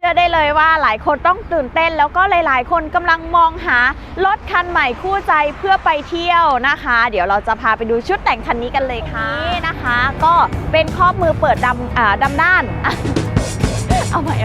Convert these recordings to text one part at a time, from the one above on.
เชื่อได้เลยว่าหลายคนต้องตื่นเต้น แล้วก็หลาย ๆ คนกำลังมองหารถคันใหม่คู่ใจเพื่อไปเที่ยวนะคะ เดี๋ยวเราจะพาไปดูชุดแต่งคันนี้กันเลยค่ะนี่นะคะ ก็เป็นครอบมือเปิดดำอ่าดำด้านอะเอาใหม่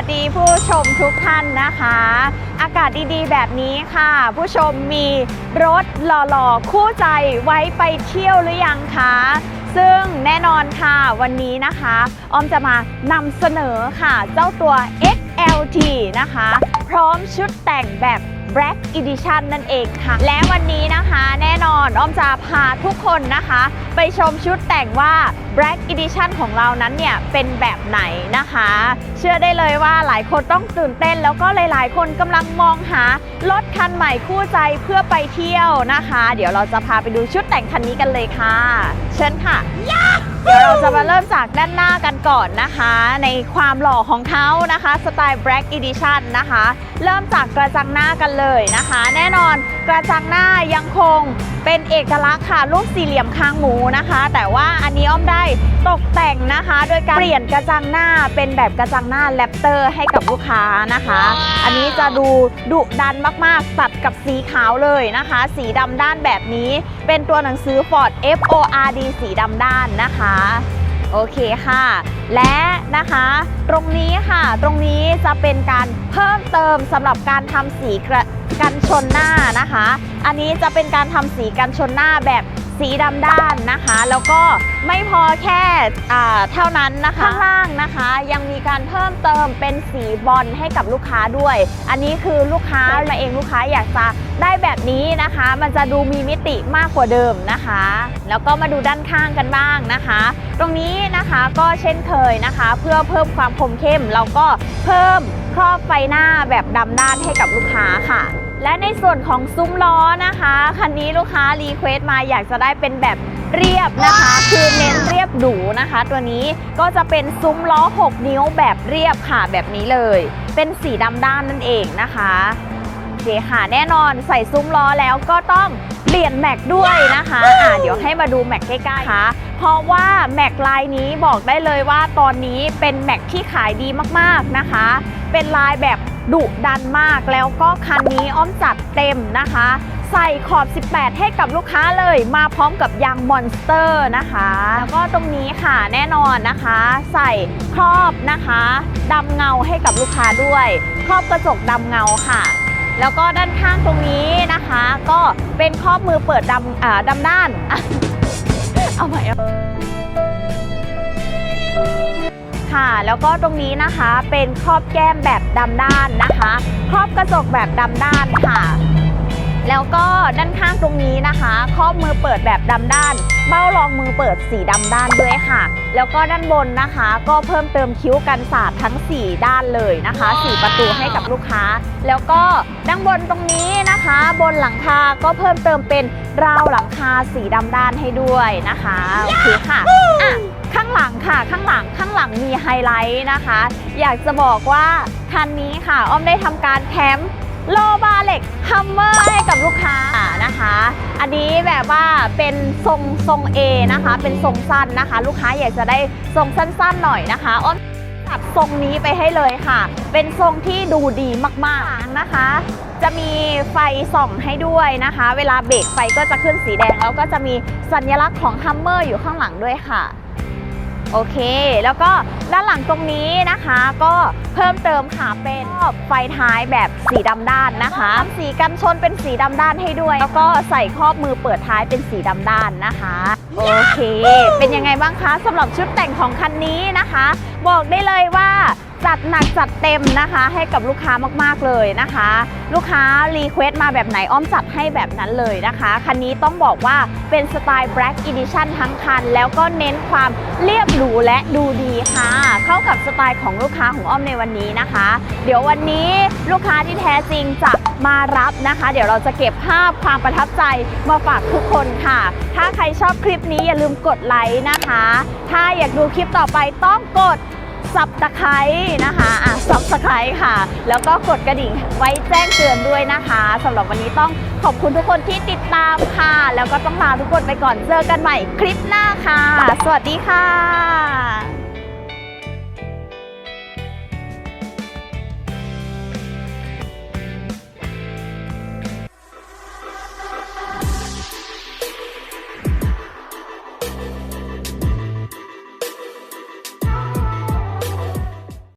วัสดีผู้ชมทุกท่านนะคะ อากาศดีๆ แบบนี้ค่ะ ผู้ชมมีรถหล่อๆ คู่ใจไว้ไปเที่ยวหรือยังคะซึ่งแน่นอนค่ะวันนี้นะคะ ออมจะมานำเสนอค่ะ เจ้าตัว XLT นะคะ พร้อมชุดแต่งแบบ Black Edition นั่นเองค่ะ และวันนี้นะคะแน่นอนอ้อมจะพาทุกคนนะคะ ไปชมชุดแต่งว่า Black Edition ของเรานั้นเนี่ย เป็นแบบไหนนะคะ เชื่อได้เลยว่าหลายคนต้องตื่นเต้น แล้วก็หลาย ๆ คนกำลังมองหารถคันใหม่คู่ใจเพื่อไปเที่ยวนะคะ เดี๋ยวเราจะพาไปดูชุดแต่งคันนี้กันเลยค่ะ เชิญค่ะ เดี๋ยวเราจะมาเริ่มจากด้านหน้ากันก่อนนะคะ ในความหล่อของเขานะคะสไตล์ Black Edition นะคะ เริ่มจากกระจังหน้ากันเลยนะคะ แน่นอนกระจังหน้ายังคง เป็นเอกลักษณ์ค่ะรูปสี่เหลี่ยมคางหมูนะคะ แต่ว่าอันนี้อ้อมได้ตกแต่งนะคะ โดยการเปลี่ยนกระจังหน้าเป็นแบบกระจังหน้าแรปเตอร์ให้กับลูกค้านะคะ อันนี้จะดูดุดันมากๆ ตัดกับสีขาวเลยนะคะ สีดำด้านแบบนี้ เป็นตัวหนังสือ Ford F O R D สีดำด้านนะคะโอเคค่ะ และนะคะ ตรงนี้ค่ะ ตรงนี้จะเป็นการเพิ่มเติมสำหรับการทำสีกระ กันชนหน้านะคะ อันนี้จะเป็นการทำสีกันชนหน้าแบบสีดำด้านนะคะ แล้วก็ไม่พอแค่เท่านั้นนะคะข้างล่างนะคะ ยังมีการเพิ่มเติมเป็นสีบอลให้กับลูกค้าด้วย อันนี้คือลูกค้ามาเองลูกค้าอยากจะได้แบบนี้นะคะ มันจะดูมีมิติมากกว่าเดิมนะคะ แล้วก็มาดูด้านข้างกันบ้างนะคะ ตรงนี้นะคะก็เช่นเคยนะคะ เพื่อเพิ่มความคมเข้มเราก็เพิ่มครอบไฟหน้าแบบดำด้านให้กับลูกค้าค่ะ และในส่วนของซุ้มล้อนะคะคันนี้ลูกค้ารีเควสต์มาอยากจะได้เป็นแบบเรียบนะคะ คือเน้นเรียบหรูนะคะ ตัวนี้ก็จะเป็นซุ้มล้อ 6 นิ้วแบบเรียบค่ะแบบนี้เลย เป็นสีดำด้านนั่นเองนะคะโอเคค่ะแน่นอนใส่ซุ้มล้อแล้วก็ต้องเปลี่ยนแม็กด้วยนะคะอ่าเดี๋ยวให้มาดูแม็กใกล้ๆค่ะเพราะว่าแม็กลายนี้บอกได้เลยว่าตอนนี้เป็นแม็กที่ขายดีมากๆนะคะ เป็นลายแบบ ดุดันมากแล้วก็คันนี้อ้อมจัดเต็มนะคะ ใส่ขอบ 18 ให้กับลูกค้าเลยมาพร้อมกับยางมอนสเตอร์นะคะ แล้วก็ตรงนี้ค่ะแน่นอนนะคะ ใส่ครอบนะคะดำเงาให้กับลูกค้าด้วย ครอบกระจกดำเงาค่ะ แล้วก็ด้านข้างตรงนี้นะคะ ก็เป็นครอบมือเปิดดำอ่าดำด้านเอาใหม่ ค่ะ แล้วก็ตรงนี้นะคะเป็นครอบแก้มแบบดำด้านนะคะ ครอบกระจกแบบดำด้านค่ะ แล้วก็ด้านข้างตรงนี้นะคะ ครอบมือเปิดแบบดำด้าน เบ้ารองมือเปิดสีดำด้านด้วยค่ะ แล้วก็ด้านบนนะคะ ก็เพิ่มเติมคิ้วกันสาดทั้ง 4 ด้านเลยนะคะสีประตูให้กับลูกค้า แล้วก็ด้านบนตรงนี้นะคะ บนหลังคาก็เพิ่มเติมเป็นราวหลังคาสีดำด้านให้ด้วยนะคะโอเคค่ะอะ หลังค่ะข้างหลังข้างหลังมีไฮไลท์นะคะ อยากจะบอกว่าคันนี้ค่ะ อ้อมได้ทำการแถมโลบาเหล็กฮัมเมอร์ให้กับลูกค้านะคะ อันนี้แบบว่าเป็นทรงทรง A นะคะ เป็นทรงสั้นนะคะ ลูกค้าอยากจะได้ทรงสั้นๆหน่อยนะคะอ้อมจัดทรงนี้ไปให้เลยค่ะ เป็นทรงที่ดูดีมากๆนะคะ จะมีไฟส่องให้ด้วยนะคะ เวลาเบรกไฟก็จะขึ้นสีแดง แล้วก็จะมีสัญลักษณ์ของฮัมเมอร์อยู่ข้างหลังด้วยค่ะ โอเค แล้วก็ด้านหลังตรงนี้นะคะ ก็เพิ่มเติมค่ะเป็นไฟท้ายแบบสีดำด้านนะคะสีกันชนเป็นสีดำด้านให้ด้วย แล้วก็ใส่ครอบมือเปิดท้ายเป็นสีดำด้านนะคะ โอเค เป็นยังไงบ้างคะสำหรับชุดแต่งของคันนี้นะคะ บอกได้เลยว่า จัดหนักจัดเต็มนะคะ ให้กับลูกค้ามากๆเลยนะคะ ลูกค้ารีเควสต์มาแบบไหนอ้อมจัดให้แบบนั้นเลยนะคะ คันนี้ต้องบอกว่าเป็นสไตล์ Black Edition ทั้งคัน แล้วก็เน้นความเรียบหรูและดูดีค่ะ เข้ากับสไตล์ของลูกค้าของอ้อมในวันนี้นะคะ เดี๋ยววันนี้ลูกค้าที่แท้จริงจะมารับนะคะ เดี๋ยวเราจะเก็บภาพความประทับใจมาฝากทุกคนค่ะ ถ้าใครชอบคลิปนี้อย่าลืมกดไลค์นะคะ ถ้าอยากดูคลิปต่อไปต้องกด สับตะไคร้นะคะอะสับตะไคร้ค่ะ แล้วก็กดกระดิ่งไว้แจ้งเตือนด้วยนะคะสำหรับวันนี้ต้องขอบคุณทุกคนที่ติดตามค่ะ แล้วก็ต้องลาทุกคนไปก่อนเจอกันใหม่คลิปหน้าค่ะ สวัสดีค่ะ